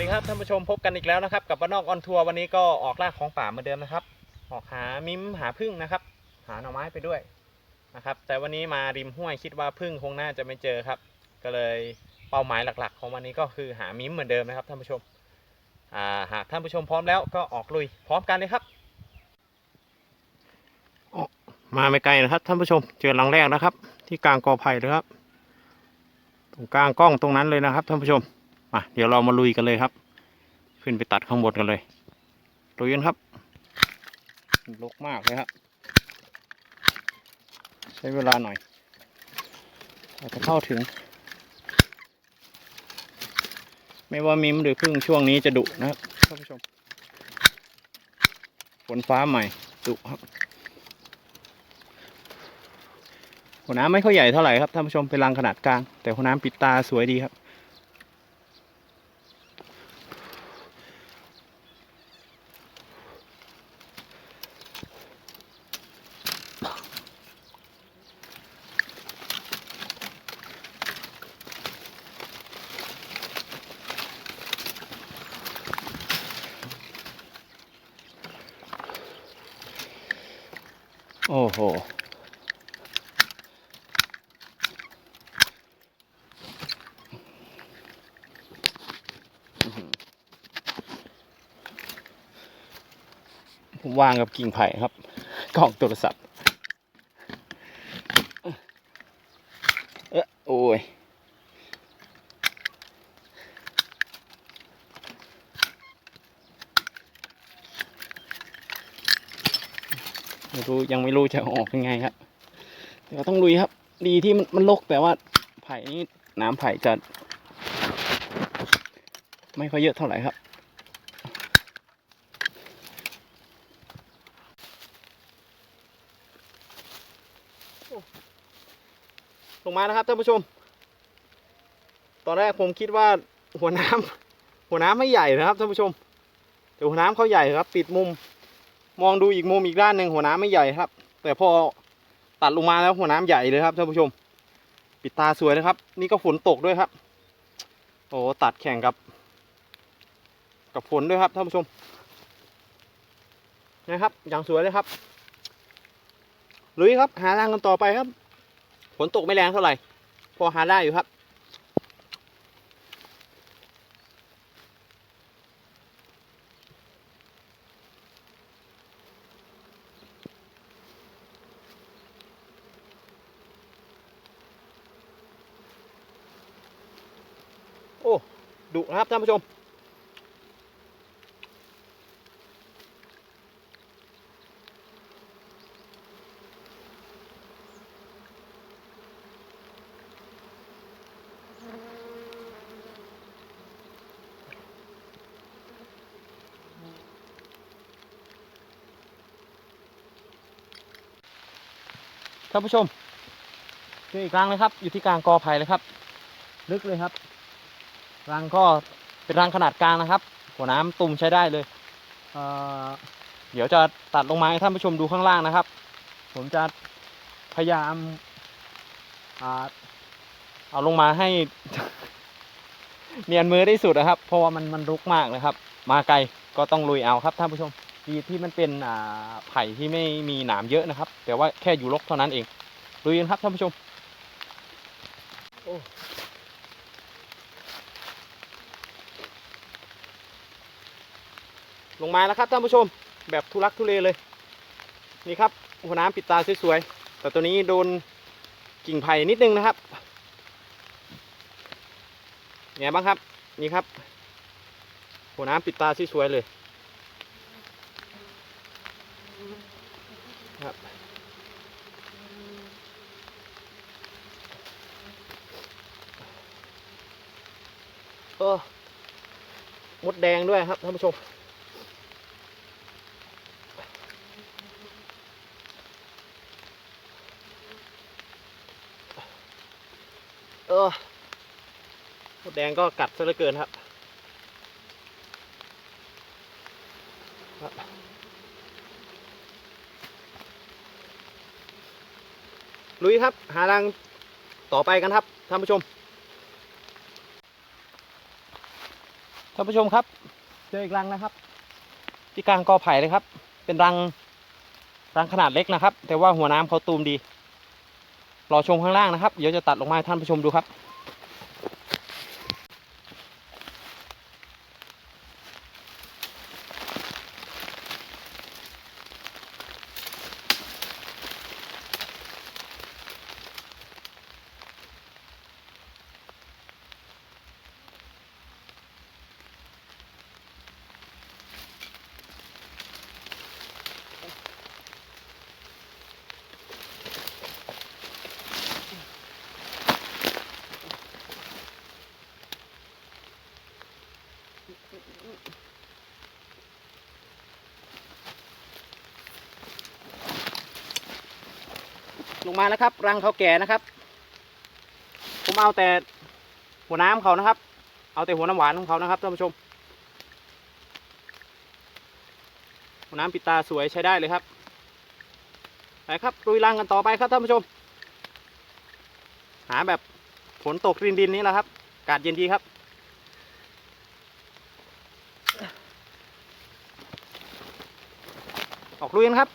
ดีครับท่านผู้ชมพบกันอีกแล้วนะครับ กับบ้านนอกออนทัวร์วันนี้ก็ออกล่าของป่าเหมือนเดิมนะครับ ออกหามิ้มหาพึ่งนะครับ หาหน่อไม้ไปด้วยนะครับ แต่วันนี้มาริมห้วยคิดว่าพึ่งคงน่าจะไม่เจอครับ ก็เลยเป้าหมายหลักๆ ของวันนี้ก็คือหามิ้มเหมือนเดิมนะครับท่านผู้ชมาหากท่านผู้ชมพร้อมแล้วก็ออกลุยพร้อมกันเลยครับมาไม่ไกลนะครับท่านผู้ชมเจอหลังแรกนะครับ ที่กลางกอไผ่เลยครับ ตรงกลางกล้องตรงนั้นเลยนะครับท่านผู้ชม มาเดี๋ยวเรามาลุยกันเลยครับ ขึ้นไปตัดข้างบนกันเลยลุยกันครับลกมากเลยครับ ใช้เวลาหน่อยเราจะเข้าถึง ไม่ว่ามิมหรือพึ่งช่วงนี้จะดุนะครับท่านผู้ชมฝนฟ้าใหม่ดุครับหัวน้ำไม่ค่อยใหญ่เท่าไหร่ครับท่านผู้ชมเป็นรังขนาดกลาง แต่หัวน้ำปิดตาสวยดีครับ โอ้โห ผมวางกับกิ่งไผ่ครับ กล่องโทรศัพท์ เออโอ้ย ไม่รู้ยังไม่รู้จะออกยังไงครับแต่ก็ต้องลุยครับ ดีที่มันมันลกแต่ว่าไผ่นี่น้ำไผ่จะ ไม่ค่อยเยอะเท่าไหร่ครับลงมานะครับท่านผู้ชม ตอนแรกผมคิดว่าหัวน้ำหัวน้ำไม่ใหญ่นะครับท่านผู้ชมแต่หัวน้ำเขาใหญ่ครับ ติดมุม มองดูอีกมุมอีกด้านหนึ่งหัวน้ำไม่ใหญ่ครับ แต่พอตัดลงมาแล้วหัวน้ำใหญ่เลยครับท่านผู้ชม ปิดตาสวยนะครับ นี่ก็ฝนตกด้วยครับ โอ้ตัดแข่งกับ กับฝนด้วยครับท่านผู้ชมนะครับ อย่างสวยเลยครับลุยครับ หาแรงกันต่อไปครับ ฝนตกไม่แรงเท่าไหร่ พอหาได้อยู่ครับ โอ้ ดุนะครับท่านผู้ชม ท่านผู้ชมเจออีกรังเลยครับ อยู่ที่กลางกอไผ่เลยครับ ลึกเลยครับ รังก็เป็นรังขนาดกลางนะครับ หัวน้ำตุ่มใช้ได้เลยเเดี๋ยวจะตัดลงมาให้ท่านผู้ชมดูข้างล่างนะครับ ผมจะพยายามเอาลงมาให้ เนียนมือที่สุดนะครับ เพราะว่ามันมันรุกมากนะครับ มาไกลก็ต้องลุยเอาครับท่านผู้ชมดีที่มันเป็นอ่าไผ่ที่ไม่มีหนามเยอะนะครับ แต่ว่าแค่อยู่รกเท่านั้นเองลุยกันครับท่านผู้ชมโอ้ ลงมาแล้วครับท่านผู้ชมแบบทุลักทุเลเลย นี่ครับหัวน้ำปิดตาสวยๆแต่ตัวนี้โดนกิ่งไผ่นิดนึงนะครับไงบ้างครับนี่ครับ หัวน้ำปิดตาสวยๆเลยครับเออมดแดงด้วยครับท่านผู้ชม เออมดแดงก็กัดซะเหลือเกินครับครับลุยครับ หารังต่อไปกันครับท่านผู้ชมท่านผู้ชมครับ เจออีกรังนะครับ ที่กลางกอไผ่เลยครับ เป็นรังรังขนาดเล็กนะครับ แต่ว่าหัวน้ำเขาตูมดี รอชมข้างล่างนะครับ เดี๋ยวจะตัดลงมาให้ท่านผู้ชมดูครับ ลงมาแล้วครับ รังเขาแก่นะครับ ผมเอาแต่หัวน้ำเขานะครับ เอาแต่หัวน้ำหวานของเขานะครับท่านผู้ชม หัวน้ำปิดตาสวยใช้ได้เลยครับไปครับลุยรังกันต่อไปครับท่านผู้ชม หาแบบฝนตกรินดินนี่แหละครับ อากาศเย็นดีครับ ออก ลุยกันครับ